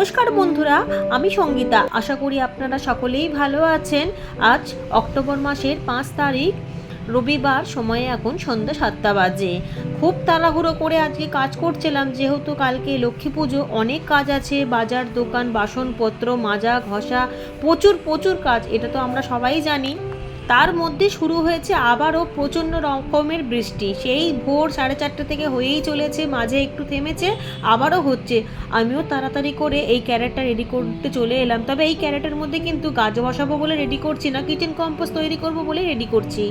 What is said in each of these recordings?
নমস্কার বন্ধুরা, আমি সঙ্গীতা। আশা করি আপনারা সকলেই ভালো আছেন। আজ অক্টোবর মাসের পাঁচ তারিখ, রবিবার, সময়ে এখন সন্ধ্যা সাতটা বাজে। খুব তাড়াহুড়ো করে আজকে কাজ করছিলাম, যেহেতু কালকে লক্ষ্মী পুজো, অনেক কাজ আছে, বাজার দোকান, বাসনপত্র, মাজা, ঘষা, প্রচুর প্রচুর কাজ, এটা তো আমরা সবাই জানি। তার মধ্যে শুরু হয়েছে আবারও প্রচণ্ড রকমের বৃষ্টি। সেই ভোর সাড়ে চারটে থেকে হয়েই চলেছে, মাঝে একটু থেমেছে, আবারও হচ্ছে। আমিও তাড়াতাড়ি করে এই ক্যারেটটা রেডি করতে চলে এলাম। তবে এই ক্যারেটের মধ্যে কিন্তু গাছ বসাবো বলে রেডি করছি না কিচেন কম্পোস্ট তৈরি করব বলে রেডি করছি।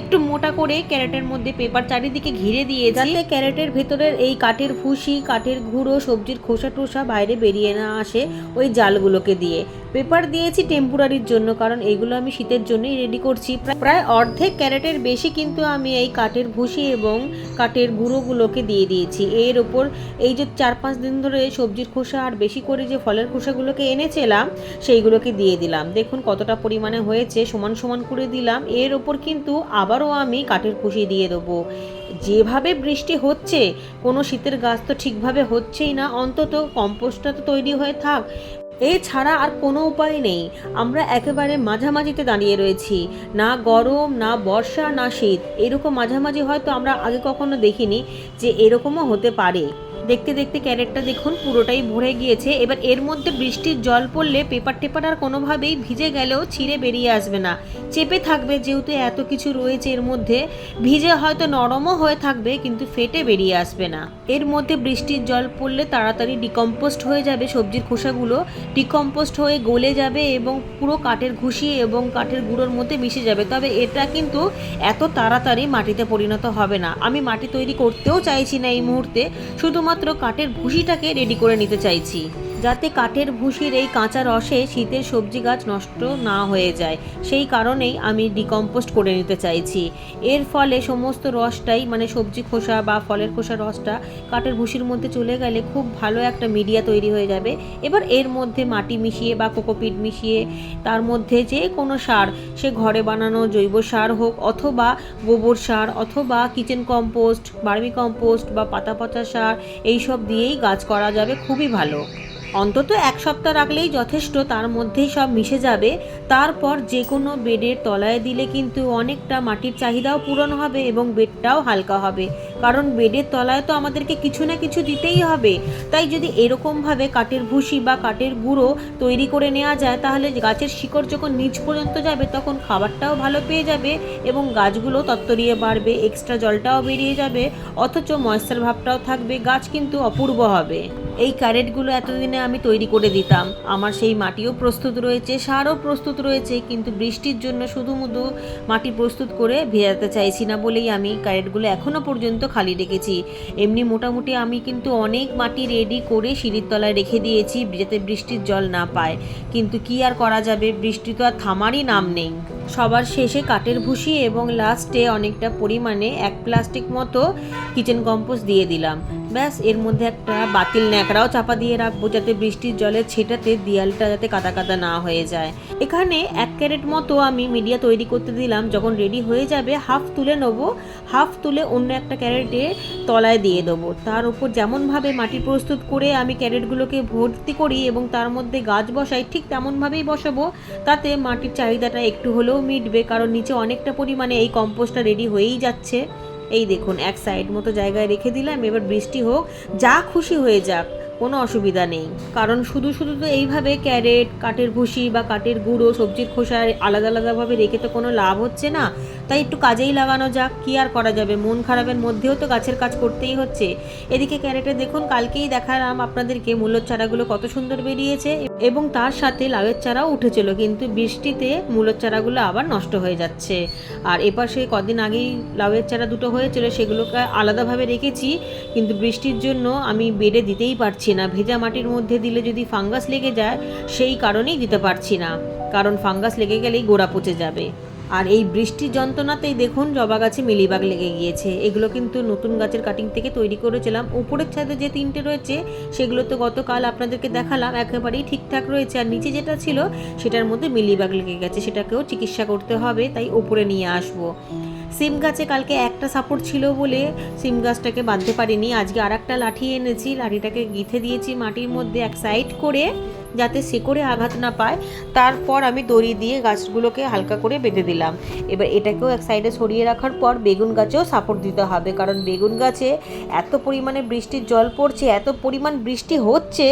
একটু মোটা করে ক্যারেটের মধ্যে পেপার চারিদিকে ঘিরে দিয়ে যাতে ক্যারেটের ভেতরের এই কাঠের ভুসি, কাঠের গুঁড়ো, সবজির খোসা টোসা বাইরে বেরিয়ে না আসে ওই জালগুলোকে দিয়ে। পেপার দিয়েছি টেম্পোরারির জন্য, কারণ এইগুলো আমি শীতের জন্যই রেডি করছি। প্রায়- প্রায় অর্ধেক ক্যারেটের বেশি কিন্তু আমি এই কাঠের ভুসি এবং কাঠের গুঁড়োগুলোকে দিয়ে দিয়েছি। এর ওপর এই যে চার পাঁচ দিন ধরে সবজির খোসা আর বেশি করে যে ফলের খোসাগুলোকে এনেছিলাম, সেইগুলোকে দিয়ে দিলাম। দেখুন কতটা পরিমাণে হয়েছে, সমান সমান করে দিলাম। এর ওপর কিন্তু আবারও আমি কাঠের খুশি দিয়ে দেবো। যেভাবে বৃষ্টি হচ্ছে, কোনো শীতের গাছ তো ঠিকভাবে হচ্ছেই না, অন্তত কম্পোস্টটা তো তৈরি হয়ে থাক। এছাড়া আর কোনো উপায় নেই। আমরা একেবারে মাঝামাঝিতে দাঁড়িয়ে রয়েছি। না গরম, না বর্ষা, না শীত। এরকম মাঝামাঝি হয়তো আমরা আগে কখনো দেখিনি যে এরকমও হতে পারে। দেখতে দেখতে ক্যারেটটা দেখুন, পুরোটাই ভরে গিয়েছে। এবার এর মধ্যে বৃষ্টির জল পড়লে পেপার টেপার আর কোনোভাবেই ভিজে গেলেও ছিঁড়ে বেরিয়ে আসবে না। চেপে থাকবে যেহেতু এত কিছু রয়েছে এর মধ্যে। ভিজে হয়তো নরমও হয়ে থাকবে, কিন্তু ফেটে বেরিয়ে আসবে না। এর মধ্যে বৃষ্টির জল পড়লে তাড়াতাড়ি ডিকম্পোস্ট হয়ে যাবে সবজির খোসাগুলো। ডিকম্পোস্ট হয়ে গলে যাবে এবং পুরো কাঠের ঘুষি এবং কাঠের গুঁড়োর মধ্যে মিশে যাবে। তবে এটা কিন্তু এত তাড়াতাড়ি মাটিতে পরিণত হবে না। আমি মাটি তৈরি করতেও চাইছি না এই মুহূর্তে। শুধুমাত্র কাঠের ভুসিটাকে রেডি করে নিতে চাইছি। যাতে কাঠের ভুসির এই কাঁচা রসে শীতের সবজি গাছ নষ্ট না হয়ে যায়। সেই কারণেই আমি ডিকম্পোস্ট করে নিতে চাইছি। এর ফলে সমস্ত রসটাই মানে সবজি খোসা বা ফলের খোসা রসটা কাঠের ভুসির মধ্যে চলে গেলে খুব ভালো একটা মিডিয়া তৈরি হয়ে যাবে। এবার এর মধ্যে মাটি মিশিয়ে বা কোকোপিট মিশিয়ে তার মধ্যে যে কোনো সার, সে ঘরে বানানো জৈব সার হোক অথবা গোবর সার অথবা কিচেন কম্পোস্ট, বার্মি কম্পোস্ট বা পাতা পচা সার, এইসব দিয়েই গাছ করা যাবে। খুবই ভালো। অন্তত এক সপ্তাহ রাখলেই যথেষ্ট, তার মধ্যেই সব মিশে যাবে। তারপর যে কোনো বেডের তলায় দিলে কিন্তু অনেকটা মাটির চাহিদাও পূরণ হবে এবং বেডটাও হালকা হবে। কারণ বেডের তলায় তো আমাদেরকে কিছু না কিছু দিতেই হবে। তাই যদি এরকমভাবে কাঠের ভুসি বা কাঠের গুঁড়ো তৈরি করে নেওয়া যায়, তাহলে গাছের শিকড় যখন নিচ পর্যন্ত যাবে, তখন খাবারটাও ভালো পেয়ে যাবে এবং গাছগুলো তত্তরিয়ে বাড়বে এক্সট্রা জলটাও বেরিয়ে যাবে, অথচ ময়েশ্চার ভাবটাও থাকবে, গাছ কিন্তু অপূর্ব হবে। এই ক্যারেটগুলো এতদিনে আমি তৈরি করে দিতাম। আমার সেই মাটিও প্রস্তুত রয়েছে, সারও প্রস্তুত রয়েছে, কিন্তু বৃষ্টির জন্য শুধু মুধু মাটি প্রস্তুত করে ভেজাতে চাইছি না বলেই আমি ক্যারেটগুলো এখনও পর্যন্ত খালি রেখেছি। এমনি মোটামুটি আমি কিন্তু অনেক মাটি রেডি করে সিঁড়ির তলায় রেখে দিয়েছি যাতে বৃষ্টির জল না পায়। কিন্তু কি আর করা যাবে? বৃষ্টি তো আর থামারই নাম নেই। সবার শেষে কাঠের ভুসি এবং লাস্টে অনেকটা পরিমাণে এক প্লাস্টিক মতো কিচেন কম্পোস্ট দিয়ে দিলাম। ব্যাস, এর মধ্যে একটা বাতিল ন্যাকড়াও চাপা দিয়ে রাখব যাতে বৃষ্টির জলে ছেটাতে দেয়ালটা যাতে কাদা কাদা না হয়ে যায়। এখানে এক ক্যারেট মতো আমি মিডিয়া তৈরি করতে দিলাম। যখন রেডি হয়ে যাবে হাফ তুলে নেব। হাফ তুলে অন্য একটা ক্যারেটে তলায় দিয়ে দেবো। তার উপর যেমনভাবে মাটি প্রস্তুত করে আমি ক্যারেটগুলোকে ভর্তি করি এবং তার মধ্যে গাছ বসাই, ঠিক তেমনভাবেই বসাবো। তাতে মাটির চাহিদাটা একটু হলেও মিটবে, কারণ নিচে অনেকটা পরিমাণে এই কম্পোস্টটা রেডি হয়েই যাচ্ছে। এই দেখুন, এক সাইড মতো জায়গায় রেখে দিলাম, এবার বৃষ্টি হোক, যা খুশি হয়ে যাক, কোনো অসুবিধা নেই। কারণ শুধু শুধু তো এইভাবে ক্যারেট কাঠের ভুসি বা কাঠের গুঁড়ো, সবজির খোসা আলাদা আলাদাভাবে রেখে তো কোনো লাভ হচ্ছে না। তাই একটু কাজেই লাগানো যাক, কি আর করা যাবে? মন খারাপের মধ্যেও তো গাছের কাজ করতেই হচ্ছে। এদিকে ক্যারেটে দেখুন, কালকেই দেখালাম আপনাদেরকে। মূল্যর চারাগুলো কত সুন্দর বেরিয়েছে এবং তার সাথে লাউয়ের চারাও উঠেছিল, কিন্তু বৃষ্টিতে মূল্যর চারাগুলো আবার নষ্ট হয়ে যাচ্ছে। আর এপাশে কদিন আগেই লাউয়ের চারা দুটো হয়েছিল, সেগুলোকে আলাদাভাবে রেখেছি, কিন্তু বৃষ্টির জন্য আমি বেডে দিতেই পারছি না। ভেজা মাটির মধ্যে দিলে যদি ফাঙ্গাস লেগে যায়, সেই কারণেই দিতে পারছি না। কারণ ফাঙ্গাস লেগে গেলেই গোড়া পচে যাবে। আর এই বৃষ্টির যন্ত্রণাতেই দেখুন জবা গাছে মিলিবাগ লেগে গিয়েছে। এগুলো কিন্তু নতুন গাছের কাটিং থেকে তৈরি করেছিলাম। উপরের ছাদে যে তিনটে রয়েছে, সেগুলো তো গতকাল আপনাদেরকে দেখালাম, একেবারেই ঠিকঠাক রয়েছে। আর নিচে যেটা ছিল, সেটার মধ্যে মিলিবাগ লেগে গেছে। সেটাকেও চিকিৎসা করতে হবে, তাই উপরে নিয়ে আসব। সিম গাছে কালকে একটা সাপোর্ট ছিল বলে সিম গাছটাকে বাঁধতে পারিনি। আজকে আর একটা লাঠি এনেছি, লাঠিটাকে গিথে দিয়েছি মাটির মধ্যে এক সাইড করে। যাতে শিকড়ে আঘাত না পায়, তারপর আমি দড়ি দিয়ে গাছগুলোকে হালকা করে বেঁধে দিলাম। এবার এটাকেও এক সাইডে সরিয়ে রাখার পর বেগুন গাছেও সাপোর্ট দিতে হবে, কারণ বেগুন গাছে এত পরিমাণে বৃষ্টির জল পড়ছে, এত পরিমাণ বৃষ্টি হচ্ছে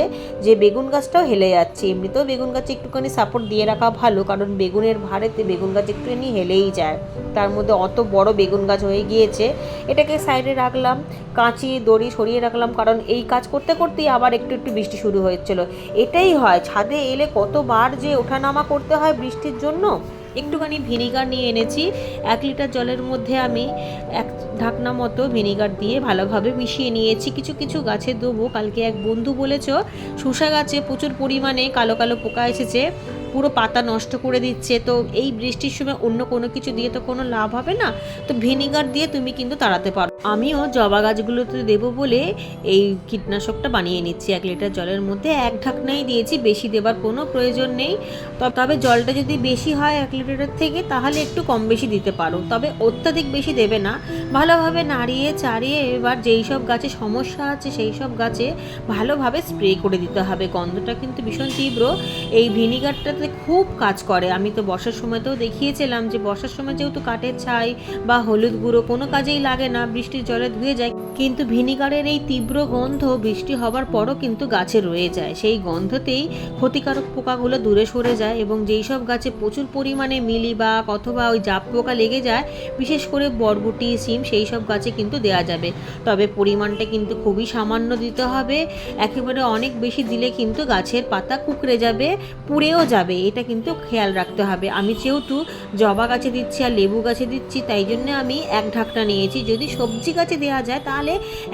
যে বেগুন গাছটাও হেলে যাচ্ছে। এমনিতেও বেগুন গাছে একটুখানি সাপোর্ট দিয়ে রাখা ভালো, কারণ বেগুনের ভারেতে বেগুন গাছ একটুখানি হেলেই যায়। তার মধ্যে অত বড় বেগুন গাছ হয়ে গিয়েছে, এটাকে সাইডে রাখলাম কাঁচি দড়ি সরিয়ে রাখলাম, কারণ এই কাজ করতে করতেই আবার একটু একটু বৃষ্টি শুরু হয়েছিল। এটাই হয় ছাদে এলে কতবার যে ওঠানামা করতে হয় বৃষ্টির জন্য? একটুখানি ভিনিগার নিয়ে এনেছি। এক লিটার জলের মধ্যে আমি এক ঢাকনা মতো ভিনিগার দিয়ে ভালোভাবে মিশিয়ে নিয়েছি। কিছু কিছু গাছে দেবো। কালকে এক বন্ধু বলেছ, শসা গাছে প্রচুর পরিমাণে কালো কালো পোকা এসেছে। পুরো পাতা নষ্ট করে দিচ্ছে, তো এই বৃষ্টির সময় অন্য কোনো কিছু দিয়ে তো কোনো লাভ হবে না? তো ভিনিগার দিয়ে তুমি কিন্তু তাড়াতে পারো। আমিও জবা গাছগুলোতে দেবো বলে এই কীটনাশকটা বানিয়ে নিচ্ছি। এক লিটার জলের মধ্যে এক ঢাকনাই দিয়েছি, বেশি দেবার কোনো প্রয়োজন নেই। তবে জলটা যদি বেশি হয় এক লিটারের থেকে, তাহলে একটু কম বেশি দিতে পারো। তবে অত্যাধিক বেশি দেবে না। ভালোভাবে নাড়িয়ে চাড়িয়ে এবার যেই সব গাছে সমস্যা আছে, সেই সব গাছে ভালোভাবে স্প্রে করে দিতে হবে। গন্ধটা কিন্তু ভীষণ তীব্র। এই ভিনিগারটাতে খুব কাজ করে। আমি তো বর্ষার সময়তেও দেখিয়েছিলাম যে বর্ষার সময় যেহেতু কাঠের ছাই বা হলুদ গুঁড়ো কোনো কাজেই লাগে না, বৃষ্টির জলে ধুয়ে যায়, কিন্তু ভিনিগারের এই তীব্র গন্ধ বৃষ্টি হবার পরও কিন্তু গাছে রয়ে যায়। সেই গন্ধতেই ক্ষতিকারক পোকাগুলো দূরে সরে যায় এবং যেই সব গাছে প্রচুর পরিমাণে মিলিবাগ অথবা ওই জাপ পোকা লেগে যায়, বিশেষ করে বরবটি, সিম সেই সব গাছে কিন্তু দেওয়া যাবে। তবে পরিমাণটা কিন্তু খুবই সামান্য দিতে হবে। একেবারে অনেক বেশি দিলে কিন্তু গাছের পাতা কুকড়ে যাবে, পুড়েও যাবে। এটা কিন্তু খেয়াল রাখতে হবে। আমি যেহেতু জবা গাছে দিচ্ছি আর লেবু গাছে দিচ্ছি, তাই জন্য আমি এক ঢাকনা নিয়েছি। যদি সবজি গাছে দেওয়া যায়, তাহলে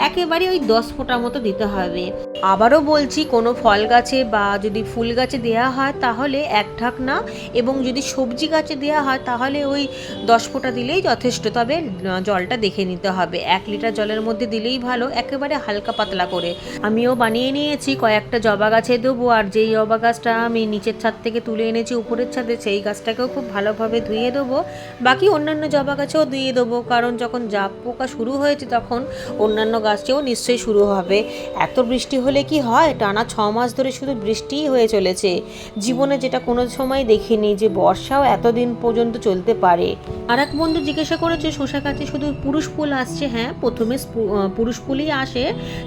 একেবারে ওই দশ ফোঁটা মতো দিতে হবে। আবারও বলছি, কোনো ফল গাছে বা যদি ফুল গাছে দেওয়া হয়, তাহলে এক ঢাকনা। এবং যদি সবজি গাছে দেওয়া হয়, তাহলে ওই দশ ফোঁটা দিলেই যথেষ্ট। তবে জলটা দেখে নিতে হবে। এক লিটার জলের মধ্যে দিলেই ভালো, একেবারে হালকা পাতলা করে। আমিও বানিয়ে নিয়েছি, কয়েকটা জবা গাছে দেবো, আর যেই জবা গাছটা আমি নিচের ছাদ থেকে তুলে এনেছি, উপরের ছাদে, সেই গাছটাকেও খুব ভালোভাবে ধুয়ে দেবো। বাকি অন্যান্য জবা গাছেও ধুয়ে দেবো, কারণ যখন জাপ পোকা শুরু হয়েছে, তখন অন্যান্য গাছেও নিশ্চয়ই শুরু হবে। এত বৃষ্টি হলে কি হয়? টানা ছ মাস ধরে শুধু বৃষ্টিই হয়ে চলেছে। জীবনে যেটা কোনো সময় দেখিনি যে, বর্ষাও এতদিন পর্যন্ত চলতে পারে। আর এক বন্ধু জিজ্ঞাসা করেছে শসা গাছে শুধু পুরুষ ফুল আসছে হ্যাঁ প্রথমে পুরুষ ফুলই আসে,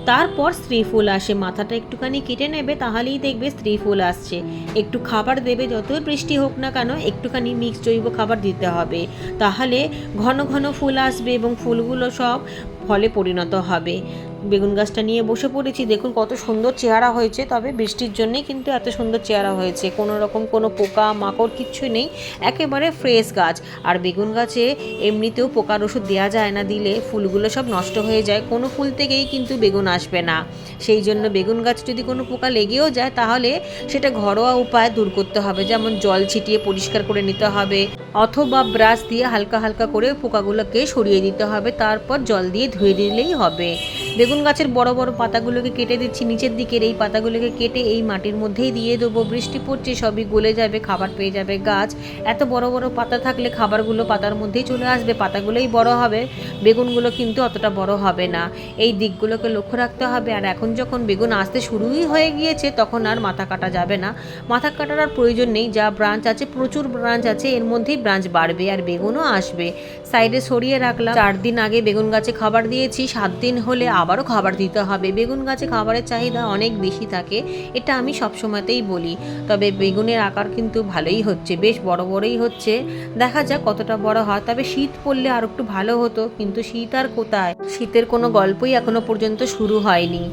তারপর স্ত্রী ফুল আসে। মাথাটা একটুখানি কেটে নেবে, তাহলেই দেখবে স্ত্রী ফুল আসছে। একটু খাবার দেবে, যতই বৃষ্টি হোক না কেন, একটুখানি মিক্স জৈব খাবার দিতে হবে। তাহলে ঘন ঘন ফুল আসবে এবং ফুলগুলো সব ফলে পরিণত হবে। বেগুন গাছটা নিয়ে বসে পড়েছি। দেখুন কত সুন্দর চেহারা হয়েছে, তবে বৃষ্টির জন্যেই কিন্তু এত সুন্দর চেহারা হয়েছে। কোনো রকম কোনো পোকা মাকড় কিচ্ছু নেই, একেবারে ফ্রেশ গাছ। আর বেগুন গাছে এমনিতেও পোকার ওষুধ দেওয়া যায় না, দিলে ফুলগুলো সব নষ্ট হয়ে যায়। কোনো ফুল থেকেই কিন্তু বেগুন আসবে না। সেই জন্য বেগুন গাছ যদি কোনো পোকা লেগেও যায়, তাহলে সেটা ঘরোয়া উপায় দূর করতে হবে। যেমন জল ছিটিয়ে পরিষ্কার করে নিতে হবে, অথবা ব্রাশ দিয়ে হালকা হালকা করে পোকাগুলোকে সরিয়ে দিতে হবে। তারপর জল দিয়ে ধুয়ে দিলেই হবে। বেগুন গাছের বড় বড় পাতাগুলোকে কেটে দিচ্ছি, নিচের দিকের এই পাতাগুলোকে কেটে এই মাটির মধ্যেই দিয়ে দেবো। বৃষ্টি পড়ছে, সবই গলে যাবে, খাবার পেয়ে যাবে গাছ। এত বড় বড় পাতা থাকলে খাবারগুলো পাতার মধ্যেই চলে আসবে, পাতাগুলোই বড় হবে। বেগুনগুলো কিন্তু অতটা বড় হবে না। এই দিকগুলোকে লক্ষ্য রাখতে হবে। আর এখন যখন বেগুন আসতে শুরুই হয়ে গিয়েছে, তখন আর মাথা কাটা যাবে না। মাথা কাটার আর প্রয়োজন নেই, যা ব্রাঞ্চ আছে, প্রচুর ব্রাঞ্চ আছে, এর মধ্যেই ব্রাঞ্চ বাড়বে আর বেগুনও আসবে। সাইডে সরিয়ে রাখলাম। চার দিন আগে বেগুন গাছে খাবার দিয়েছি, সাত দিন হলে আবারও খাবার দিতে হবে। বেগুন গাছে খাবারের চাহিদা অনেক বেশি থাকে, এটা আমি সবসময়তেই বলি। তবে বেগুনের আকার কিন্তু ভালোই হচ্ছে, বেশ বড় বড়ই হচ্ছে। দেখা যাক কতটা বড় হয়, তবে শীত পড়লে আর একটু ভালো হতো, কিন্তু শীত আর কোথায়? শীতের কোনো গল্পই এখনও পর্যন্ত শুরু হয়নি।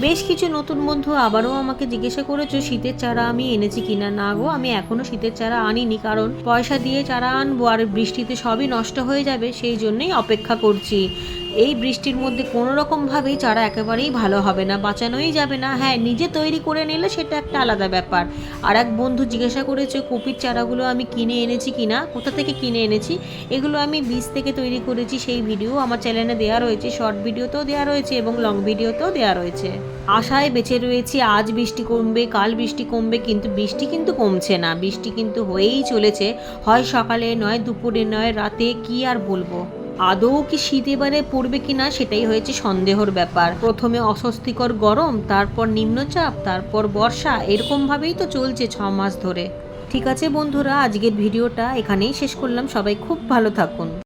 বেশ কিছু নতুন বন্ধু আবারও আমাকে জিজ্ঞাসা করেছ, শীতের চারা আমি এনেছি কিনা? না গো, আমি এখনও শীতের চারা আনিনি, কারণ পয়সা দিয়ে চারা আনব আর বৃষ্টিতে সবই নষ্ট হয়ে যাবে, সেই জন্যই অপেক্ষা করছি। এই বৃষ্টির মধ্যে কোনো রকমভাবেই চারা একেবারেই ভালো হবে না, বাঁচানোই যাবে না। হ্যাঁ নিজে তৈরি করে নিলে সেটা একটা আলাদা ব্যাপার। আর এক বন্ধু জিজ্ঞাসা করেছে, কপির চারাগুলো আমি কিনে এনেছি কি না? কোথা থেকে কিনে এনেছি? এগুলো আমি বীজ থেকে তৈরি করেছি, সেই ভিডিও আমার চ্যানেলে দেওয়া রয়েছে শর্ট ভিডিওতেও দেওয়া রয়েছে এবং লং ভিডিওতেও দেওয়া রয়েছে। আশায় বেঁচে রয়েছি, আজ বৃষ্টি কমবে, কাল বৃষ্টি কমবে, কিন্তু বৃষ্টি কিন্তু কমছে না, বৃষ্টি কিন্তু হয়েই চলেছে। হয় সকালে, নয় দুপুরে, নয় রাতে, কি আর বলব? আদৌ কি শীত এবারে পড়বে কিনা সেটাই হয়েছে সন্দেহর ব্যাপার। প্রথমে অস্বস্তিকর গরম, তারপর নিম্নচাপ, তারপর বর্ষা এরকমভাবেই তো চলছে ছ মাস ধরে। ঠিক আছে বন্ধুরা, আজকের ভিডিওটা এখানেই শেষ করলাম। সবাই খুব ভালো থাকুন।